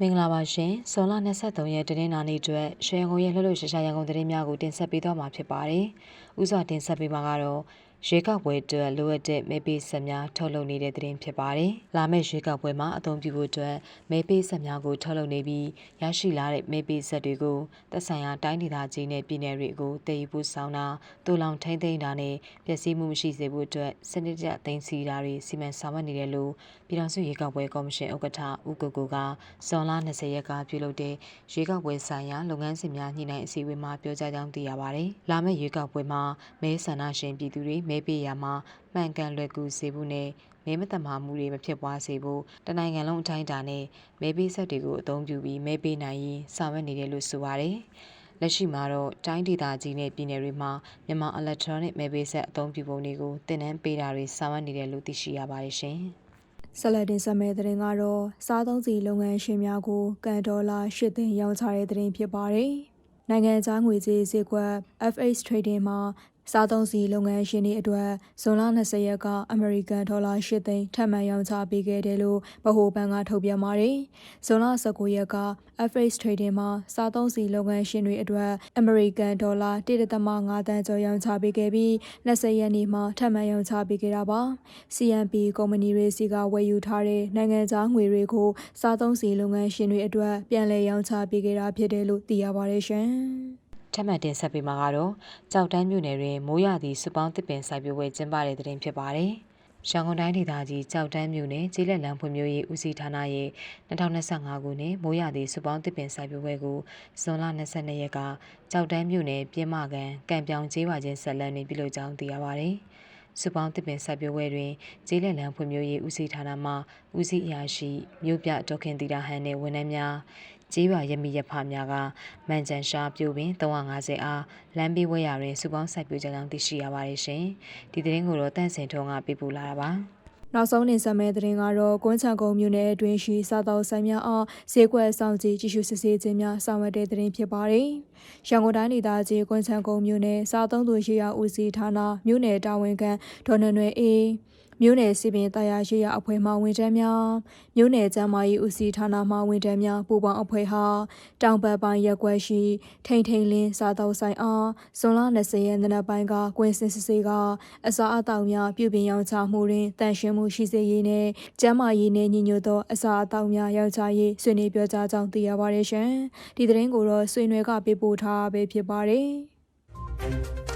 မင်္ဂလာပါရှင်။ဇွန်လ23ရက်တနင်္လာနေ့အတွက်ရွှေရန်ကုန်ရဲ့လှုပ်လှုပ်ရှားရှားရန်ကုန်သတင်းများကိုတင်ဆက်ပေးသွားမှာဖြစ်ပါတယ်။ဥစွာတင်ဆက်ပေးမှာကတော့ ရွေးကောက်ပွဲအတွက်လိုအပ်တဲ့မဲပေးဆက်များထုတ်လုပ်နေတဲ့သတင်းဖြစ်ပါတယ်။လာမယ့်ရွေးကောက်ပွဲမှာအသုံးပြုဖို့အတွက်မဲပေးဆက်များကိုထုတ်လုပ်နေပြီးရရှိလာတဲ့မဲပေးဆက်တွေကိုသက်ဆိုင်ရာတိုင်းဒေသကြီးနဲ့ပြည်နယ်တွေကိုတည်ယူပို့ဆောင်တာတူလောင်ထိမ့်သိမ်းတာနဲ့ပျက်စီးမှုမရှိစေဖို့အတွက်စနစ်တကျသိမ်းဆည်းတာတွေစီမံဆောင်ရွက်နေတယ်လို့ပြည်ထောင်စုရွေးကောက်ပွဲကော်မရှင်ဥက္ကဋ္ဌဦးကိုကိုကဇွန်လ20ရက်ကပြုလုပ်တဲ့ရွေးကောက်ပွဲဆိုင်ရာလုပ်ငန်းစဉ်များညှိနှိုင်းအစည်းအဝေးမှာပြောကြားကြောင်းသိရပါတယ်။လာမယ့်ရွေးကောက်ပွဲမှာမဲဆန္ဒရှင်ပြည်သူတွေမဲပေးရမှာမှန်ကန်လွယ်ကူစေဖို့နဲ့မဲမတမာမှုတွေမဖြစ်ပွားစေဖို့တနိုင်ငံလုံးအတိုင်းအတာနဲ့မဲပေးဆက်တွေကိုအသုံးပြုပြီးမဲပေးနိုင်ရင်ဆောင်ရွက်နေတယ်လို့ဆိုပါတယ်။လက်ရှိမှာတော့တိုင်းဒေသကြီးနဲ့ပြည်နယ်တွေမှာမြန်မာ electronic မဲပေးဆက်အသုံးပြုပုံတွေကိုတင်နန်းပေးတာတွေဆောင်ရွက်နေတယ်လို့သိရှိရပါတယ်ရှင်။ဆက်လက်တင်ဆက်မယ့်သတင်းကတော့စားသုံးစီလုပ်ငန်းရှင်များကိုကန်ဒေါ်လာ၈သိန်းရောင်းချတဲ့သတင်းဖြစ်ပါတယ်။နိုင်ငံခြားငွေကြေးဈေးကွက် FX Trading မှာ စားသုံးစီလုပ်ငန်းရှင်တွေအတွက်ဇွန်လ20ရက်က အမေရိကန်ဒေါ်လာ၈သိန်းထပ်မံရောင်းချပေးခဲ့တယ်လို့ဗဟိုဘဏ်ကထုတ်ပြန်ပါတယ်။ဇွန်လ19ရက်က FX Trading မှာစားသုံးစီလုပ်ငန်းရှင်တွေအတွက်အမေရိကန်ဒေါ်လာ1.5တန်းကျော်ရောင်းချပေးခဲ့ပြီး20ရက်နေ့မှာထပ်မံရောင်းချပေးခဲ့တာပါ။ CNP ကုမ္ပဏီတွေစီကဝယ်ယူထားတဲ့နိုင်ငံခြားငွေတွေကိုစားသုံးစီလုပ်ငန်းရှင်တွေအတွက်ပြန်လည်ရောင်းချပေးခဲ့တာဖြစ်တယ်လို့သိရပါတယ်ရှင်။ ထပ်မံတင်ဆက်ပေးမှာကတော့ကြောက်တန်းမြို့နယ်တွင်မိုးရသည့်စုပေါင်းတစ်ပင်စိုက်ပျိုးပွဲကျင်းပတဲ့တဲ့တင်ဖြစ်ပါတယ်။ရန်ကုန်တိုင်းဒေသကြီးကြောက်တန်းမြို့နယ်ကျေးလက်လမ်းဖွံ့ဖြိုးရေးဦးစီးဌာနရဲ့2025ခုနှစ်မိုးရသည့်စုပေါင်းတစ်ပင်စိုက်ပျိုးပွဲကိုဇွန်လ22ရက်ကကြောက်တန်းမြို့နယ်ပြည်မကန်ကံပြောင်ကျေးရွာချင်းဆက်လန်းတွင်ပြုလုပ်ကြောင်းသိရပါတယ်။စုပေါင်းတစ်ပင်စိုက်ပျိုးပွဲတွင်ကျေးလက်လမ်းဖွံ့ဖြိုးရေးဦးစီးဌာနမှဦးစီးအရာရှိမြို့ပြဒေါခင်တီတာဟန်နှင့်ဝန်ထမ်းများ ကျေးရွာရမီရဖများကမန်ချန်ရှာပြိုပင်350အားလမ်းပေးဝဲရာတွင်စုပေါင်းစိုက်ပျိုးကြကြောင်းသိရှိရပါတယ်ရှင်။ဒီသတင်းကိုတော့တန့်စင်ထုံးကပေးပို့လာတာပါ။နောက်ဆုံးနေဆက်မဲ့သတင်းကတော့ကွန်းချံကုန်းမြို့နယ်အတွင်းရှိစားတောက်ဆိုင်များအားဈေးကွက်ဆောင်ကြည့်ကြည့်ရှုစစ်ဆေးခြင်းများဆောင်ရွက်တဲ့သတင်းဖြစ်ပါတယ်။ရန်ကုန်တိုင်းဒေသကြီးကွန်းချံကုန်းမြို့နယ်စားသုံးသူရှိရာဦးစီးဌာနမြို့နယ်တာဝန်ခံဒေါ်နွယ်နွယ်အေး မြို့နယ်စီပင်တရားရှိရာအဖွဲ့မှဝန်ထမ်းများမြို့နယ်ကျန်းမာရေးဦးစီးဌာနမှဝန်ထမ်းများပူးပေါင်းအဖွဲ့ဟာတောင်ပတ်ပိုင်းရက်ွက်ရှိထိန်ထိန်လင်းစားတောက်ဆိုင်အားဇွန်လ20ရက်နေ့နက်ပိုင်းကကွင်းစင်စစ်ဆေးကအစားအသောက်များပြုပြင်ရောင်းချမှုတွင်တန်ရှင်းမှုရှိစေရေးနှင့်ကျန်းမာရေးနှင့်ညီညွတ်သောအစားအသောက်များရောင်းချရေးဆွေးနွေးပြောကြားကြောင်းသိရပါတယ်ရှင်။ဒီသတင်းကိုတော့ဆွေးနွေးကပေးပို့ထားပဲဖြစ်ပါတယ်။